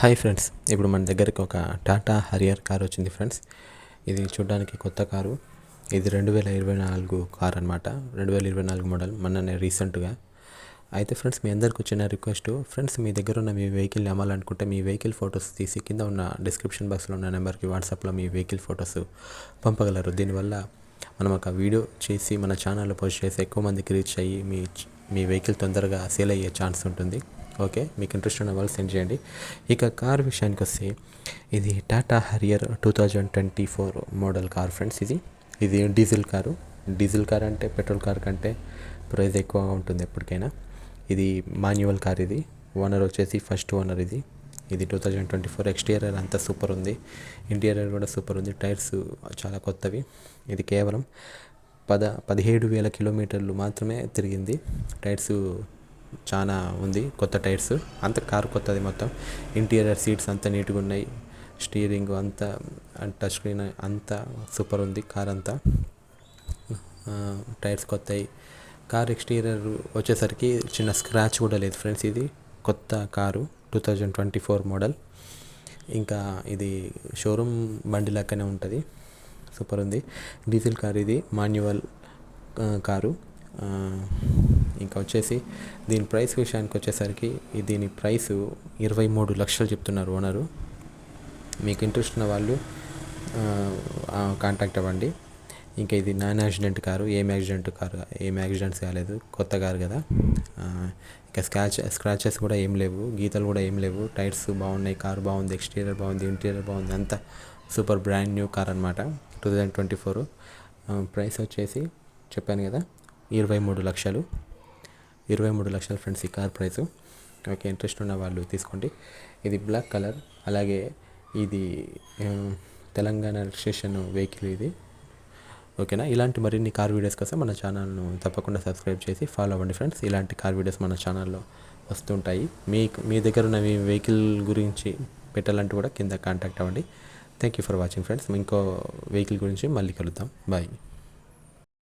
Hi friends ఇప్పుడు మన దగ్గరికి ఒక టాటా హరియర్ కార్ వచ్చింది ఫ్రెండ్స్. ఇది చూడడానికి కొత్త కారు. ఇది రెండు వేల ఇరవై నాలుగు కార్ అనమాట రెండు వేల ఇరవై నాలుగు మోడల్ మొన్ననే రీసెంట్గా. అయితే ఫ్రెండ్స్ మీ అందరికి వచ్చిన రిక్వెస్ట్. ఫ్రెండ్స్ మీ దగ్గర ఉన్న మీ వెహికల్ని అమ్మాలనుకుంటే మీ వెహికల్ ఫొటోస్ తీసి కింద ఉన్న డిస్క్రిప్షన్ బాక్స్లో ఉన్న నెంబర్కి వాట్సాప్లో మీ వెహికల్ ఫొటోస్ పంపగలరు. దీనివల్ల మనం ఒక వీడియో చేసి మన ఛానల్లో పోస్ట్ చేసి ఎక్కువ మందికి రీచ్ అయ్యి మీ మీ వెహికల్ తొందరగా సేల్ అయ్యే ఛాన్స్ ఉంటుంది. ఓకే మీకు ఇంట్రెస్ట్ ఉన్న వాళ్ళు సెండ్ చేయండి. ఇక కార్ విషయానికి వస్తే ఇది Tata Harrier two thousand twenty four model car friends ఇది. ఇది డీజిల్ కారు. డీజిల్ కార్ అంటే పెట్రోల్ కార్ కంటే ప్రైస్ ఎక్కువగా ఉంటుంది ఎప్పటికైనా. ఇది మాన్యువల్ కార్ ఇది. ఓనర్ వచ్చేసి ఫస్ట్ ఓనర్ ఇది. ఇది two thousand twenty four. Exterior అంతా సూపర్ ఉంది. ఇంటీరియర్ కూడా సూపర్ ఉంది. టైర్స్ చాలా కొత్తవి. ఇది కేవలం పద పదిహేడు వేల కిలోమీటర్లు మాత్రమే తిరిగింది. టైర్స్ చాలా ఉంది కొత్త టైర్స్. అంత కారు కొత్తది మొత్తం. ఇంటీరియర్ సీట్స్ అంతా నీట్గా ఉన్నాయి. స్టీరింగ్ అంతా టచ్ స్క్రీన్ అంతా సూపర్ ఉంది కార్ అంతా. టైర్స్ కొత్తవి కార్ ఎక్స్టీరియర్ వచ్చేసరికి చిన్న స్క్రాచ్ కూడా లేదు ఫ్రెండ్స్ ఇది. కొత్త car two thousand twenty four model. ఇంకా ఇది షోరూమ్ బండి లెక్కనే ఉంటుంది. సూపర్ ఉంది. డీజిల్ కార్ ఇది మాన్యువల్ కారు. ఇంకా వచ్చేసి దీని ప్రైస్ విషయానికి వచ్చేసరికి దీని ప్రైస్ ఇరవై మూడు లక్షలు చెప్తున్నారు ఓనరు. మీకు ఇంట్రెస్ట్ ఉన్న వాళ్ళు కాంటాక్ట్ అవ్వండి. ఇంకా ఇది నాన్ యాక్సిడెంట్ కారు ఏం యాక్సిడెంట్ కారు ఏం యాక్సిడెంట్స్ కాలేదు కొత్త కారు కదా. ఇంకా స్క్రాచ్ స్క్రాచెస్ కూడా ఏం లేవు గీతలు కూడా ఏం లేవు. టైర్స్ బాగున్నాయి కారు బాగుంది ఎక్స్టీరియర్ బాగుంది ఇంటీరియర్ బాగుంది అంతా సూపర్ బ్రాండ్ న్యూ కార్ అనమాట two thousand twenty four. Price వచ్చేసి చెప్పాను కదా ఇరవై మూడు లక్షలు. ఇరవై మూడు లక్షలు ఫ్రెండ్స్ ఈ కార్ ప్రైస్. ఓకే ఇంట్రెస్ట్ ఉన్న వాళ్ళు తీసుకోండి. ఇది బ్లాక్ కలర్ అలాగే ఇది తెలంగాణ రిజిస్ట్రేషన్ వెహికల్ ఇది. ఓకేనా? ఇలాంటి మరిన్ని కార్ వీడియోస్ కోసం మన ఛానల్ను తప్పకుండా సబ్స్క్రైబ్ చేసి ఫాలో అవ్వండి ఫ్రెండ్స్. ఇలాంటి కార్ వీడియోస్ మన ఛానల్లో వస్తుంటాయి. మీ మీ దగ్గర ఉన్న మీ వెహికల్ గురించి పెట్టాలంటే కూడా కింద కాంటాక్ట్ అవ్వండి. Thank you for watching friends. ఇంకో వెహికల్ గురించి మళ్ళీ కలుద్దాం. బాయ్.